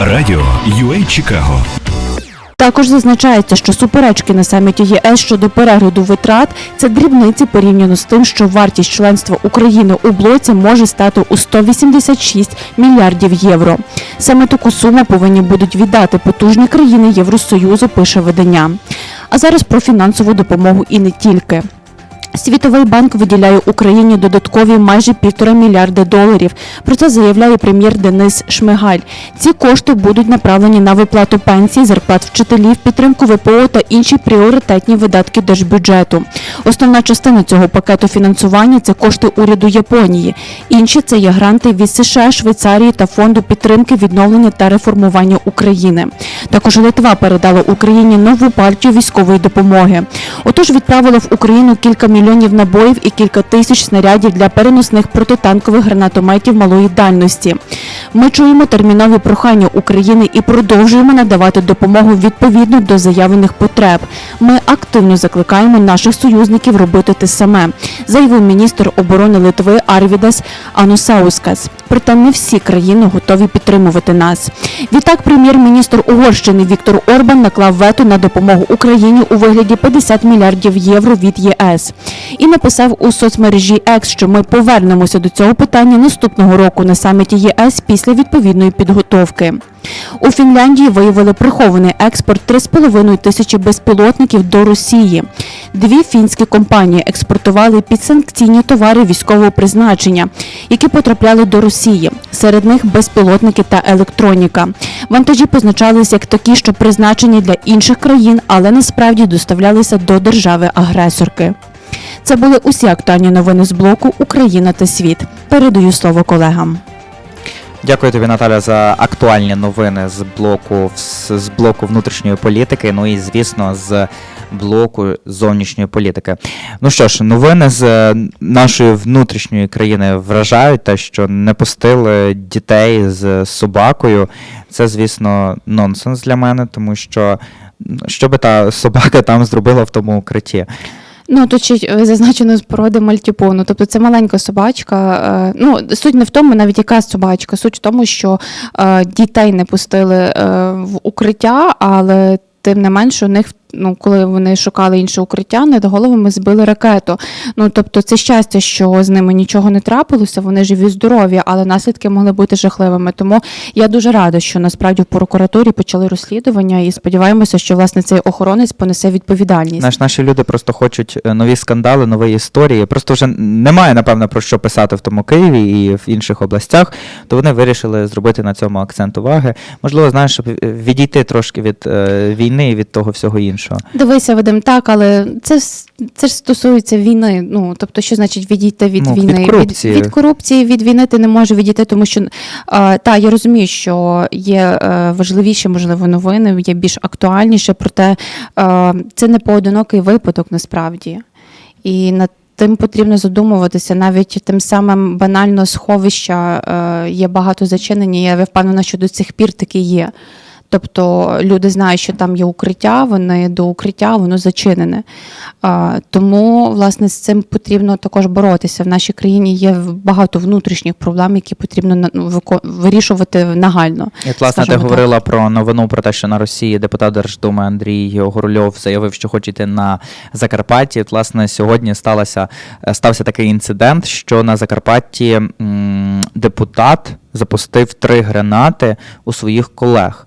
Радіо UA Чикаго Також зазначається, що суперечки на саміті ЄС щодо перегляду витрат це дрібниці порівняно з тим, що вартість членства України у блоці може стати у 186 мільярдів євро. Саме таку суму повинні будуть віддати потужні країни Євросоюзу, пише видання. А зараз про фінансову допомогу і не тільки. Світовий банк виділяє Україні додаткові майже півтора мільярди доларів. Про це заявляє прем'єр Денис Шмигаль. Ці кошти будуть направлені на виплату пенсій, зарплат вчителів, підтримку ВПО та інші пріоритетні видатки держбюджету. Основна частина цього пакету фінансування це кошти уряду Японії. Інші це є гранти від США, Швейцарії та фонду підтримки відновлення та реформування України. Також Литва передала Україні нову партію військової допомоги. Отож відправила в Україну кілька мільйонів набоїв і кілька тисяч снарядів для переносних протитанкових гранатометів малої дальності. Ми чуємо термінові прохання України і продовжуємо надавати допомогу відповідно до заявлених потреб. Ми активно закликаємо наших союзників робити те саме, заявив міністр оборони Литви Арвідас Анусаускас. Проте не всі країни готові підтримувати нас. Відтак, прем'єр-міністр Угорщини Віктор Орбан наклав вето на допомогу Україні у вигляді 50 мільярдів євро від ЄС і написав у соцмережі X, що ми повернемося до цього питання наступного року на саміті ЄС після відповідної підготовки. У Фінляндії виявили прихований експорт 3,5 тисячі безпілотників до Росії. Дві фінські компанії експортували підсанкційні товари військового призначення, які потрапляли до Росії. Серед них безпілотники та електроніка. Вантажі позначались як такі, що призначені для інших країн, але насправді доставлялися до держави-агресорки. Це були усі актуальні новини з блоку Україна та світ. Передаю слово колегам. Дякую тобі, Наталя, за актуальні новини з блоку з, блоку внутрішньої політики. Ну і звісно, з блоку зовнішньої політики. Ну що ж, новини з е, нашої внутрішньої країни вражають те, що не пустили дітей з собакою. Це, звісно, нонсенс для мене, тому що що би та собака там зробила в тому укритті. Ну тут ще е, зазначено з породи мальтіпону. Тобто це маленька собачка. е, Ну суть не в тому, навіть яка собачка. Суть в тому, що е, дітей не пустили в укриття, але тим не менше у них. Ну, коли вони шукали інше укриття, над головами збили ракету. Ну тобто, це щастя, що з ними нічого не трапилося, вони живі, здорові, але наслідки могли бути жахливими. Тому я дуже рада, що насправді в прокуратурі почали розслідування, і сподіваємося, що власне цей охоронець понесе відповідальність. Знаєш, наші люди просто хочуть е, нові скандали, нові історії. Просто вже немає, напевно, про що писати в тому Києві і в інших областях. То вони вирішили зробити на цьому акцент уваги. Можливо, знаєш, щоб е, відійти трошки від е, війни і від того всього іншого. Дивися, Вадим, так, але це, це ж стосується війни. Ну тобто, що значить відійти від Ну, від війни? корупції. Від, від корупції, від війни ти не можеш відійти, тому що е, та я розумію, що є е, важливіші, можливо, новини, є більш актуальніше, проте е, це не поодинокий випадок насправді. І над тим потрібно задумуватися. Навіть тим самим банально сховища е, є багато зачинені. Я впевнена, що до цих пір таки є. Тобто люди знають, що там є укриття, вони до укриття, воно зачинене. Тому, власне, з цим потрібно також боротися. В нашій країні є багато внутрішніх проблем, які потрібно ну, вирішувати нагально. І, власне, ти так. говорила про новину про те, що на Росії депутат Держдуми Андрій Горульов заявив, що хоче йти на Закарпатті. От, власне, сьогодні сталося, е, стався такий інцидент, що на Закарпатті м, депутат запустив три гранати у своїх колег.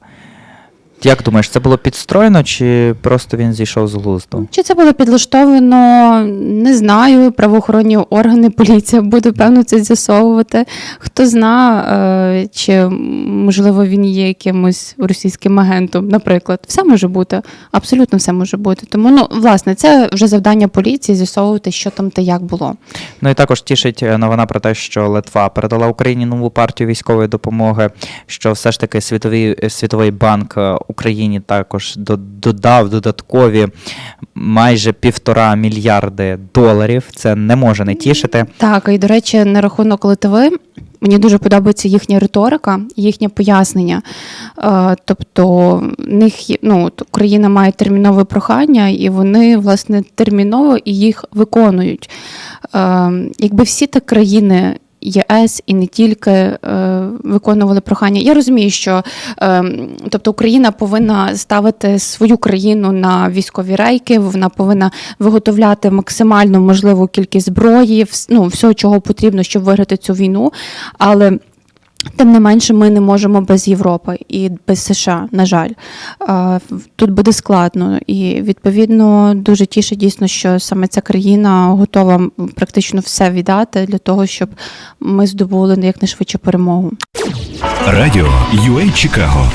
Як думаєш, це було підстроєно, чи просто він зійшов з глузду? Чи це було підлаштовано? Не знаю. Правоохоронні органи, поліція буде певно це з'ясовувати. Хто зна, е, чи можливо він є якимось російським агентом, наприклад. Все може бути, абсолютно все може бути. Тому, ну, власне, це вже завдання поліції з'ясовувати, що там та як було. Ну і також тішить е, новина про те, що Литва передала Україні нову партію військової допомоги, що все ж таки світовий, світовий банк е, Україні також додав додаткові майже півтора мільярди доларів. Це не може не тішити. Так, і до речі, на рахунок Литви. Мені дуже подобається їхня риторика, їхнє пояснення. Е, тобто, них ну, Україна має термінове прохання, і вони власне терміново і їх виконують. Е, якби всі так країни ЄС і не тільки е, виконували прохання. Я розумію, що е, тобто Україна повинна ставити свою країну на військові рейки, вона повинна виготовляти максимально можливу кількість зброї, ну, всього, чого потрібно, щоб виграти цю війну. Але Тим не менше, ми не можемо без Європи і без США, на жаль. Тут буде складно. І відповідно дуже тішить дійсно, що саме ця країна готова практично все віддати для того, щоб ми здобули якнайшвидше перемогу. Радіо UA Чикаго